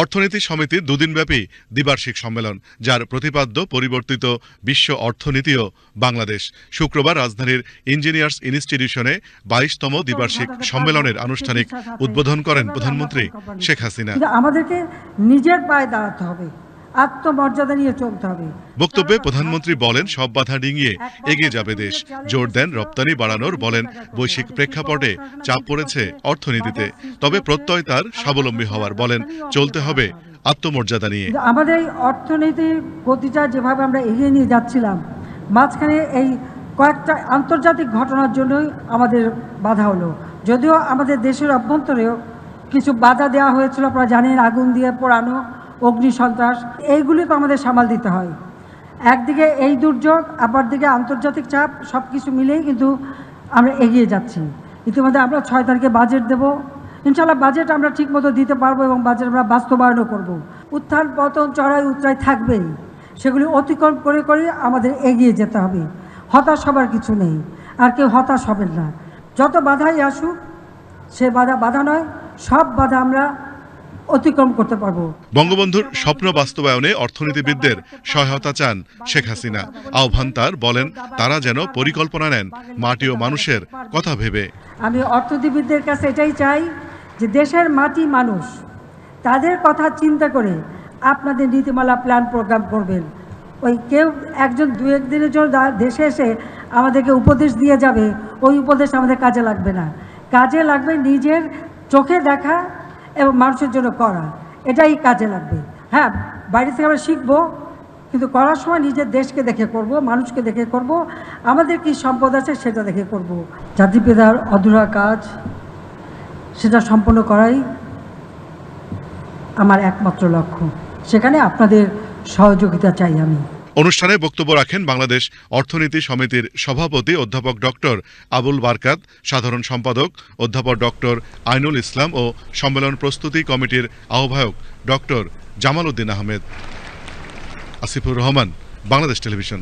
অর্থনীতি সমিতির দুদিনব্যাপী দ্বিবার্ষিক সম্মেলন, যার প্রতিপাদ্য পরিবর্তিত বিশ্ব অর্থনীতিও বাংলাদেশ। শুক্রবার রাজধানীর ইঞ্জিনিয়ার্স ইনস্টিটিউশনে বাইশতম দ্বিবার্ষিক সম্মেলনের আনুষ্ঠানিক উদ্বোধন করেন প্রধানমন্ত্রী শেখ হাসিনা। আমাদেরকে নিজের পায়ে দাঁড়াতে হবে। আত্মমর্যাদা নিয়ে চলতে হবে। বক্তব্যে প্রধানমন্ত্রী বলেন সব বাধা ডিঙিয়ে এগিয়ে যাবে দেশ। জোর দেন রপ্তানি বাড়ানোর বলেন বৈশ্বিক প্রেক্ষাপটে চাপ পড়েছে অর্থনীতিতে। তবে প্রত্যয় তার স্বাবলম্বী হওয়ার। বলেন চলতে হবে আত্মমর্যাদা নিয়ে। আমাদের এই অর্থনীতির গতিটা যেভাবে আমরা এগিয়ে নিয়ে যাচ্ছিলাম মাঝখানে এই কয়েকটা আন্তর্জাতিক ঘটনার জন্যই আমাদের বাধা হলো। যদিও আমাদের দেশের অভ্যন্তরেও কিছু বাধা দেওয়া হয়েছিল আপনারা জানেন আগুন দিয়ে পোড়ানো অগ্নি সন্ত্রাস, এইগুলি তো আমাদের সামাল দিতে হয়। একদিকে এই দুর্যোগ আবার দিকে আন্তর্জাতিক চাপ সব কিছু মিলেই কিন্তু আমরা এগিয়ে যাচ্ছি। ইতিমধ্যে আমরা ছয় তারিখে বাজেট দেব। ইনশাল্লাহ বাজেট আমরা ঠিকমতো দিতে পারব এবং বাজেট আমরা বাস্তবায়নও করব। উত্থান, পতন, চড়াই উত্তরাই থাকবেই। সেগুলি অতিক্রম করে করে আমাদের এগিয়ে যেতে হবে। হতাশ হবার কিছু নেই। আর কেউ হতাশ হবেন না। যত বাধাই আসুক, সে বাধা বাধা নয়। সব বাধা আমরা অতিক্রম করতে পারব। বঙ্গবন্ধুর স্বপ্ন বাস্তবায়নে অর্থনীতিবিদদের সহায়তা চান শেখ হাসিনা। আহ্বান তার বলেন তারা যেন পরিকল্পনা নেন মাটি ও মানুষের কথা ভেবে। আমি অর্থনীতিবিদদের কাছে এটাই চাই যে দেশের মাটি মানুষ তাদের কথা চিন্তা করে আপনাদের নীতিমালা প্ল্যান প্রোগ্রাম করবেন। ওই কেউ একজন দু একদিনের জন্য দেশে এসে আমাদেরকে উপদেশ দিয়ে যাবে ওই উপদেশ আমাদের কাজে লাগবে না। কাজে লাগবে নিজের চোখে দেখা এবং মানুষের জন্য করা। এটাই কাজে লাগবে। হ্যাঁ বাইরে থেকে আমরা শিখব, কিন্তু করার সময় নিজের দেশকে দেখে করব, মানুষকে দেখে করব, আমাদের কি সম্পদ আছে সেটা দেখে করব। জাতিপিতার অধুরা কাজ, সেটা সম্পন্ন করাই আমার একমাত্র লক্ষ্য। সেখানে আপনাদের সহযোগিতা চাই আমি। অনুষ্ঠানে বক্তব্য রাখেন বাংলাদেশ অর্থনীতি সমিতির সভাপতি অধ্যাপক ডক্টর আবুল বারকাত, সাধারণ সম্পাদক অধ্যাপক ডক্টর আইনুল ইসলাম ও সম্মেলন প্রস্তুতি কমিটির আহ্বায়ক ডক্টর জামাল উদ্দিন আহমেদ। আসিফুর রহমান, বাংলাদেশ টেলিভিশন।